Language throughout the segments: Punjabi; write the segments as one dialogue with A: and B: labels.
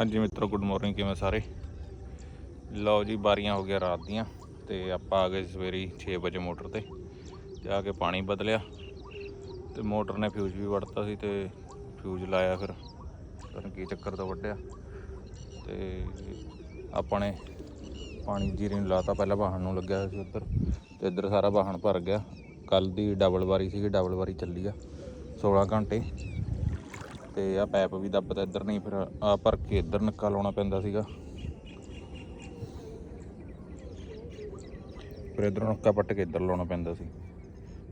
A: ਹਾਂਜੀ ਮਿੱਤਰੋ ਗੁੱਡ ਮਾਰਨਿੰਗ ਕਿਵੇਂ ਸਾਰੇ? ਲਓ ਜੀ, ਬਾਰੀਆਂ ਹੋ ਗਿਆ ਰਾਤ ਦੀਆਂ ਤੇ ਆਪਾਂ ਆ ਗਏ ਸਵੇਰੇ 6 ਵਜੇ ਮੋਟਰ ਤੇ। ਜਾ ਕੇ ਪਾਣੀ ਬਦਲਿਆ ਤੇ ਮੋਟਰ ਨੇ ਫਿਊਜ਼ ਵੀ ਵੜਤਾ ਸੀ ਤੇ ਫਿਊਜ਼ ਲਾਇਆ ਫਿਰ। ਪਤਾ ਕੀ ਚੱਕਰ ਤੋਂ ਵੱਢਿਆ ਤੇ ਆਪਾਂ ਨੇ ਪਾਣੀ ਜੀਰੇ ਨੂੰ ਲਾਤਾ, ਪਹਿਲਾਂ ਵਾਹਣ ਨੂੰ ਲੱਗਿਆ ਸੀ ਉੱਧਰ ਤੇ ਇੱਧਰ ਸਾਰਾ ਵਾਹਣ ਭਰ ਗਿਆ। ਕੱਲ ਦੀ ਡਬਲ ਵਾਰੀ ਸੀਗੀ ਡਬਲ ਵਾਰੀ ਚੱਲੀ ਆ 16 ਘੰਟੇ। ਤੇ ਆ ਪੈਪ ਵੀ ਦੱਬਦਾ ਇੱਧਰ ਨਹੀਂ, ਫਿਰ ਆ ਭਰ ਕੇ ਇੱਧਰ ਨੱਕਾ ਲਾਉਣਾ ਪੈਂਦਾ ਸੀਗਾ। ਫਿਰ ਇੱਧਰ ਨੱਕਾ ਪੱਟ ਕੇ ਇੱਧਰ ਲਾਉਣਾ ਪੈਂਦਾ ਸੀ।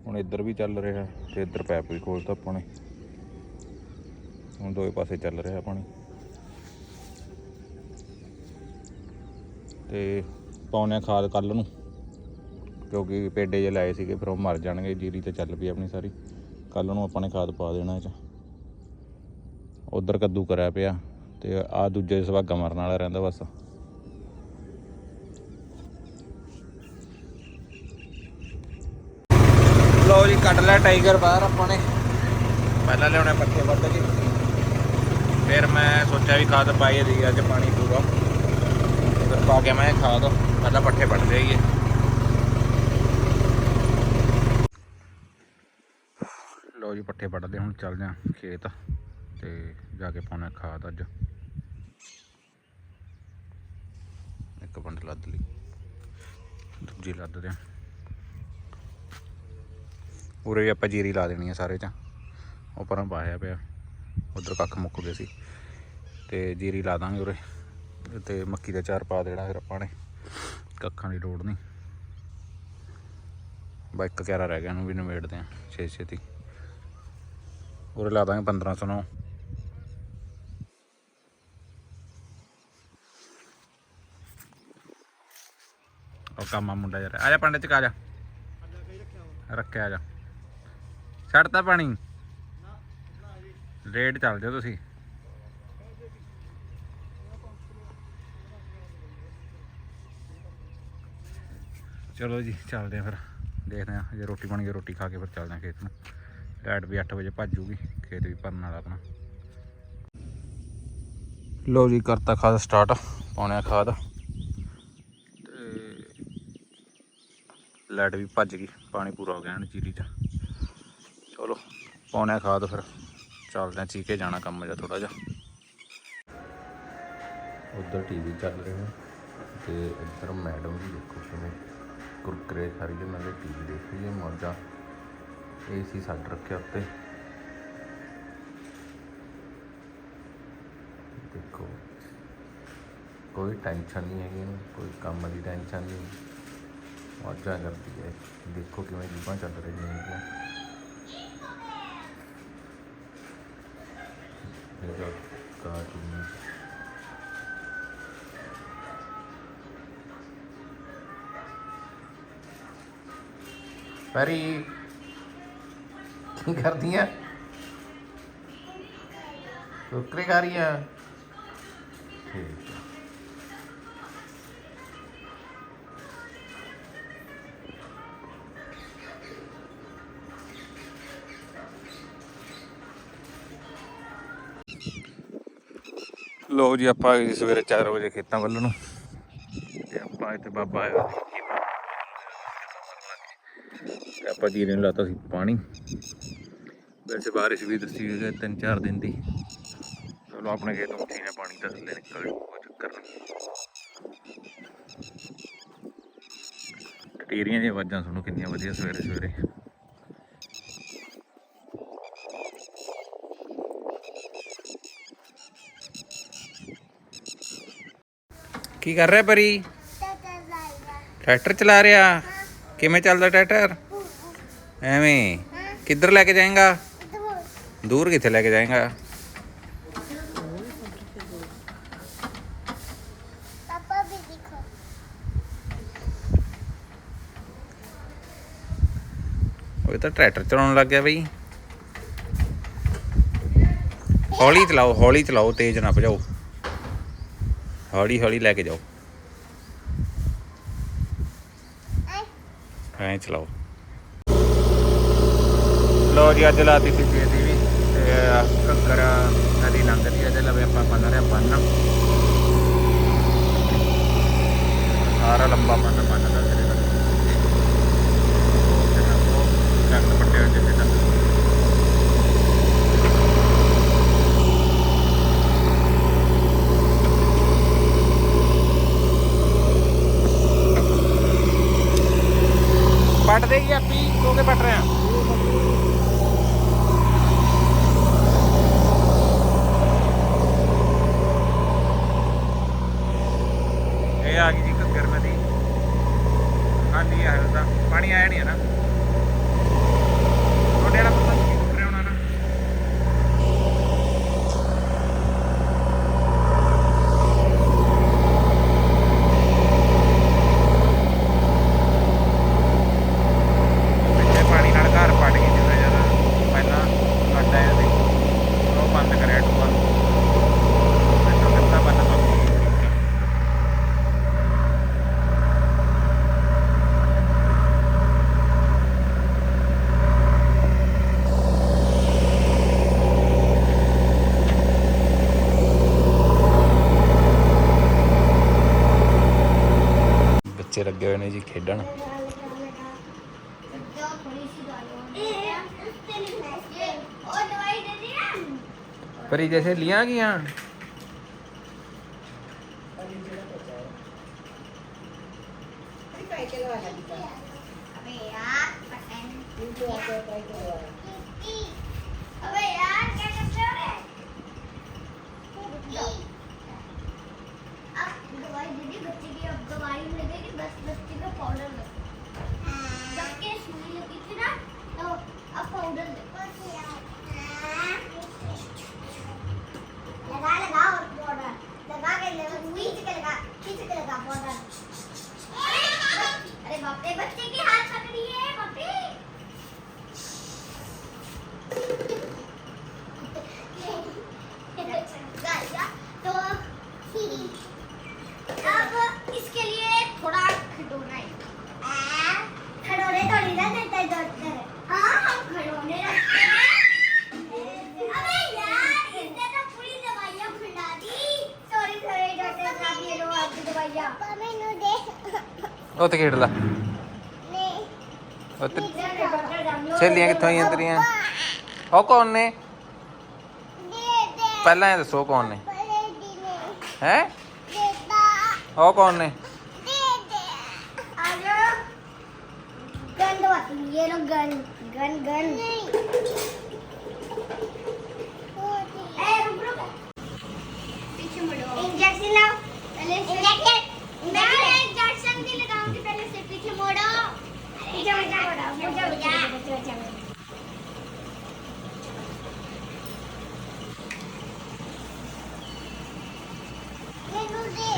A: ਹੁਣ ਇੱਧਰ ਵੀ ਚੱਲ ਰਿਹਾ, ਤੇ ਇੱਧਰ ਪੈਪ ਵੀ ਖੋਲਤਾ ਆਪਾਂ ਹੁਣ ਦੋਵੇਂ ਪਾਸੇ ਚੱਲ ਰਿਹਾ ਪਾਣੀ ਤੇ ਪਾਉਣੇ ਆ ਖਾਦ ਕੱਲ ਨੂੰ, ਕਿਉਂਕਿ ਪੇਡੇ ਜੇ ਲਾਏ ਸੀਗੇ, ਫਿਰ ਉਹ ਮਰ ਜਾਣਗੇ, ਜੀਰੀ ਤੇ ਚੱਲ ਪਈ ਆਪਣੀ ਸਾਰੀ। ਕੱਲ ਨੂੰ ਆਪਾਂ ਨੇ ਖਾਦ ਪਾ ਦੇਣਾ ਇਹ ਚ। ਉਧਰ ਕੱਦੂ ਕਰਿਆ ਪਿਆ ਤੇ ਆ ਦੂਜੇ ਸੁਭਾਗਾ ਮਰਨ ਵਾਲਾ ਰਹਿੰਦਾ ਬਸ। ਲਓ ਜੀ, ਕੱਢ ਲਿਆ ਟਾਈਗਰ ਬਾਹਰ ਆਪਾਂ ਨੇ। ਪਹਿਲਾਂ ਲਿਆਉਣੇ ਪੱਠੇ ਵੱਢ ਕੇ। ਫਿਰ ਮੈਂ ਸੋਚਿਆ ਵੀ ਖਾਦ ਪਾਈ ਦੀ ਅੱਜ ਪਾਣੀ ਪੂਰਾ। ਫਿਰ ਪਾ ਕੇ ਮੈਂ ਖਾਦ, ਪਹਿਲਾਂ ਪੱਠੇ ਵੱਢ ਜਾਈਏ। ਲਓ ਜੀ, ਪੱਠੇ ਵੱਢਦੇ ਹੁਣ ਚੱਲਦੇ ਆਂ ਖੇਤ। ਤੇ ਜਾ ਕੇ ਪਾਉਣਾ ਖਾਦ ਅੱਜ। ਇੱਕ ਬੰਡ ਲੱਦ ਲਈ। ਦੂਜੀ ਲੱਦਦੇ ਆਂ ਉਰੇ ਵੀ ਆਪਾਂ ਜੀਰੀ ਲਾ ਦੇਣੀ ਆ ਸਾਰੇ ਚ। ਉੱਪਰੋਂ ਪਾਇਆ ਪਿਆ। ਉਧਰ ਕੱਖ ਮੁੱਕ ਗਏ ਸੀ। ਤੇ ਜੀਰੀ ਲਾ ਦਾਂਗੇ ਉਰੇ। ਤੇ ਮੱਕੀ ਦਾ ਚਾਰ ਪਾ ਦੇਣਾ ਫਿਰ ਆਪਾਂ ਨੇ। ਕੱਖਾਂ ਦੀ ਲੋੜ ਨਹੀਂ ਬਾਈਕ ਇੱਕ ਕਿਆਰਾ ਰਹਿ ਗਿਆ ਇਹਨੂੰ ਵੀ ਨਿਬੇੜਦੇ ਆ। ਛੇ ਛੇਤੀ। ਉਰੇ ਲਾ ਦਾਂਗੇ 1509 ਉਹ ਕਾਮਾ ਮੁੰਡਾ ਯਾਰ। ਆ ਜਾ ਪੰਡੇ ਚ ਕਾ ਜਾ। ਰੱਖਿਆ ਆ ਜਾ ਛੱਡਤਾ ਪਾਣੀ। ਰੇਡ ਚੱਲ ਜਾਓ ਤੁਸੀਂ। ਚਲੋ ਜੀ, ਚੱਲਦੇ ਆ ਫਿਰ। ਦੇਖਦੇ ਆ, ਜੇ ਰੋਟੀ ਬਣ ਗਈ, ਰੋਟੀ ਖਾ ਕੇ ਫਿਰ ਚੱਲਦੇ ਆ ਖੇਤ ਨੂੰ। ਲਾਈਟ ਵੀ 8 ਵਜੇ ਭੱਜੂਗੀ ਖੇਤ ਵੀ ਭਰਨ ਵਾਲਾ ਆਪਣਾ। ਲੋ ਜੀ, ਕਰਤਾ ਖਾਦ ਸਟਾਰਟ ਪਾਉਣਿਆ ਖਾਦ। ਲਾਈਟ ਵੀ ਭੱਜ ਗਈ, ਪਾਣੀ ਪੂਰਾ ਹੋ ਗਿਆ ਹਨ ਜੀਰੀ ਚ ਚਲੋ ਪਾਉਣਾ ਖਾਦ ਫਿਰ ਚੱਲਦੇ ਆ ਚੀਕੇ ਜਾਣਾ ਕੰਮ ਜਿਹਾ ਥੋੜਾ ਜਿਹਾ। ਉਧਰ ਟੀਵੀ ਚੱਲ ਰਿਹਾ ਤੇ ਇੱਧਰ ਮੈਡਮ ਵੀ ਦੇਖੋ ਕਿਵੇਂ ਕੁਰਕਰੇ ਸਾਰੀ ਜਨਾਂ ਦੇ ਟੀਵੀ ਦੇਖ ਰਹੀ ਹੈ, ਮੌਜਾਂ। ਏਸੀ ਛੱਡ ਰੱਖਿਆ ਉੱਤੇ। ਦੇਖੋ, ਕੋਈ ਟੈਨਸ਼ਨ ਨਹੀਂ ਹੈਗੀ ਕੋਈ ਕੰਮ ਦੀ ਟੈਨਸ਼ਨ ਨਹੀਂ ਮੌਜਾਂ ਕਰਦੀ ਹੈ ਦੇਖੋ ਕਿਵੇਂ ਜੀਵਾਂ ਚੱਲ ਰਹੀਆਂ ਹੈਗੀਆਂ ਇਹਦਾ ਕਾਰਟੂਨ ਪਰੀ ਕੀ ਕਰਦੀਆਂ ਕੁਰਕਰੇ ਖਾ ਰਹੀਆਂ ਠੀਕ ਲੋ ਜੀ, ਆਪਾਂ ਆ ਗਏ ਸੀ ਸਵੇਰੇ 4 ਵਜੇ ਖੇਤਾਂ ਵੱਲ ਨੂੰ। ਤੇ ਆਪਾਂ ਇੱਥੇ ਬਾਬਾ ਆਇਆ। ਸੀ ਤੇ ਆਪਾਂ ਜੀਰੇ ਨੂੰ ਲਾਤਾ ਸੀ ਪਾਣੀ। ਵੈਸੇ ਬਾਰਿਸ਼ ਵੀ ਦੱਸੀ ਹੋਈ ਹੈ ਤਿੰਨ ਚਾਰ ਦਿਨ ਦੀ। ਚਲੋ, ਆਪਣੇ ਖੇਤ ਤੋਂ ਉੱਠੀ ਨੇ, ਪਾਣੀ ਤਾਂ ਥੱਲੇ ਨਿਕਲ ਜੂ ਕੋਈ ਚੱਕਰ ਨਹੀਂ। ਟੀਰੀਆਂ ਦੀਆਂ ਆਵਾਜ਼ਾਂ ਸੁਣੋ, ਕਿੰਨੀਆਂ ਵਧੀਆ ਸਵੇਰੇ ਸਵੇਰੇ ਕੀ ਕਰ ਰਿਹਾ ਪਰੀ? ਟਰੈਕਟਰ ਚਲਾ ਰਿਹਾ। ਕਿਵੇਂ ਚੱਲਦਾ ਟਰੈਕਟਰ? ਐਵੇਂ। ਕਿੱਧਰ ਲੈ ਕੇ ਜਾਏਗਾ? ਦੂਰ ਕਿੱਥੇ ਲੈ ਕੇ ਜਾਏਗਾ?
B: ਪਾਪਾ ਵੀ ਦੇਖੋ
A: ਉਹ ਤਾਂ ਟਰੈਕਟਰ ਚਲਾਉਣ ਲੱਗ ਗਿਆ ਬਈ। ਹੌਲੀ ਚਲਾਓ ਹੌਲੀ ਚਲਾਓ, ਤੇਜ਼ ਨਾ ਭਜਾਓ। ਹੌਲੀ ਹੌਲੀ ਲੈ ਕੇ ਜਾਓ ਐ ਚਲਾਓ ਲੋ ਜੀ ਅੱਜ ਲਾਤੀ ਸੀ ਜੀ ਦੀ ਤੇ ਕੰਕਰ ਨਦੀ ਲੰਘਦੀ ਹੈ ਤੇ ਲਵੇ ਆਪਾਂ ਪੰਨ ਰਿਆ ਪੰਨ ਸਾਰਾ ਲੰਬਾ ਪੰਨ ਪੰਨ ਦਾ ਸਿਰੇ ਦਾ ਜੰਗ ਪੱਟੇ ਜਿੱਥੇ ਤੱਕ ਆ ਗਈ ਜੀ ਘੱਗਰ ਨਦੀ ਖਾਲੀ ਆ ਹਲ ਤਾਂ। ਪਾਣੀ ਆਇਆ ਨਹੀਂ ਹੈ ਨਾ ਤੁਹਾਡੇ ਵਾਲਾ ਪਤਾ ਕੀ ਉੱਪਰ ਆਉਣਾ ਨਾ ਪਿੱਛੇ ਪਾਣੀ ਨਾਲ ਘਰ ਪੜ ਗਈ ਜਿਵੇਂ ਜਦ ਪਹਿਲਾਂ ਕੱਢ ਆਇਆ ਸੀ ਉਹ ਬੰਦ ਕਰਿਆ ਟੂਆ ਮੈਨੂੰ ਕਿੰਨਾ ਬੰਦ ਤੋਂ ਬੱਚੇ ਲੱਗੇ ਹੋਏ ਨੇ ਜੀ ਖੇਡਣ
B: और दवाई दे दी ना
A: ਪਰ ਇਹ ਜੈਸੇ ਲੀਆਂ ਗਈਆਂ
B: अबे यार पसंद
A: ਉੱਥੇ ਖੇਡ ਲਾ
B: नहीं
A: ਉੱਥੇ
B: डॉक्टर साहब लो
A: ਸਹੇਲੀਆਂ ਕਿੱਥੋਂ ਆਈਆਂ ਤੇਰੀਆਂ ਉਹ ਕੌਣ ਨੇ
B: दे दे
A: ਪਹਿਲਾਂ ਇਹ ਦੱਸੋ ਕੌਣ ਨੇ
B: पहले दी नहीं
A: ਹੈ
B: देता
A: ਉਹ ਕੌਣ ਨੇ
B: दे दे आ जाओ गन दो ये लो गन गन गन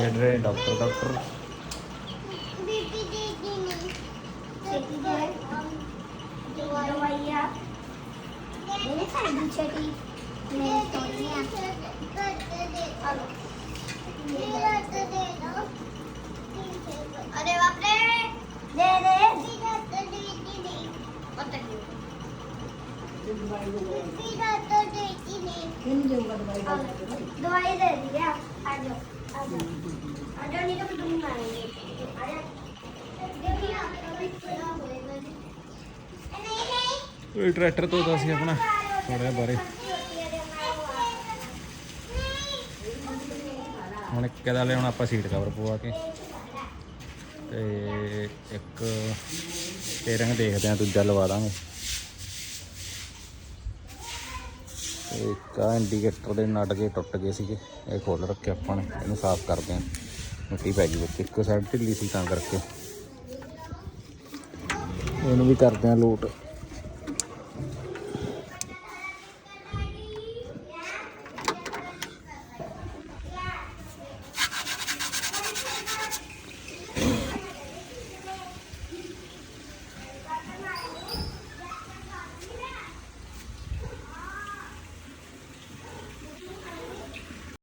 B: खेल रहे हैं डॉक्टर डॉक्टर अरे बाप रे दे दे दवाई दवाई
A: ਇਹ ਟਰੈਕਟਰ ਧੋਤਾ ਸੀ ਆਪਣਾ। ਥੋੜਾ ਬਾਰੇ। ਹੁਣ ਇੱਕ ਕਦਾ ਲਿਆਉਣਾ ਆਪਾਂ ਸੀਟ ਕਵਰ ਪਵਾ ਕੇ। ਤੇ ਇੱਕ ਸਟੀਅਰਿੰਗ ਦੇਖਦੇ ਆ ਦੂਜਾ ਲਵਾ ਦਾਂਗੇ। ਤੇ ਇੱਕ ਇੰਡੀਕੇਟਰ ਦੇ ਨਟ ਕੇ ਟੁੱਟ ਗਏ ਸੀਗੇ, ਇਹ ਖੋਲ ਰੱਖੇ ਆਪਾਂ ਨੇ, ਇਹਨੂੰ ਸਾਫ਼ ਕਰਦੇ ਆ ਮਿੱਟੀ ਪੈ ਗਈ ਵਿੱਚ, ਇੱਕ ਸਾਈਡ ਢਿੱਲੀ ਸੀ ਤਾਂ ਕਰਕੇ। ਇਹਨੂੰ ਵੀ ਕਰਦੇ ਆ ਲੋਟ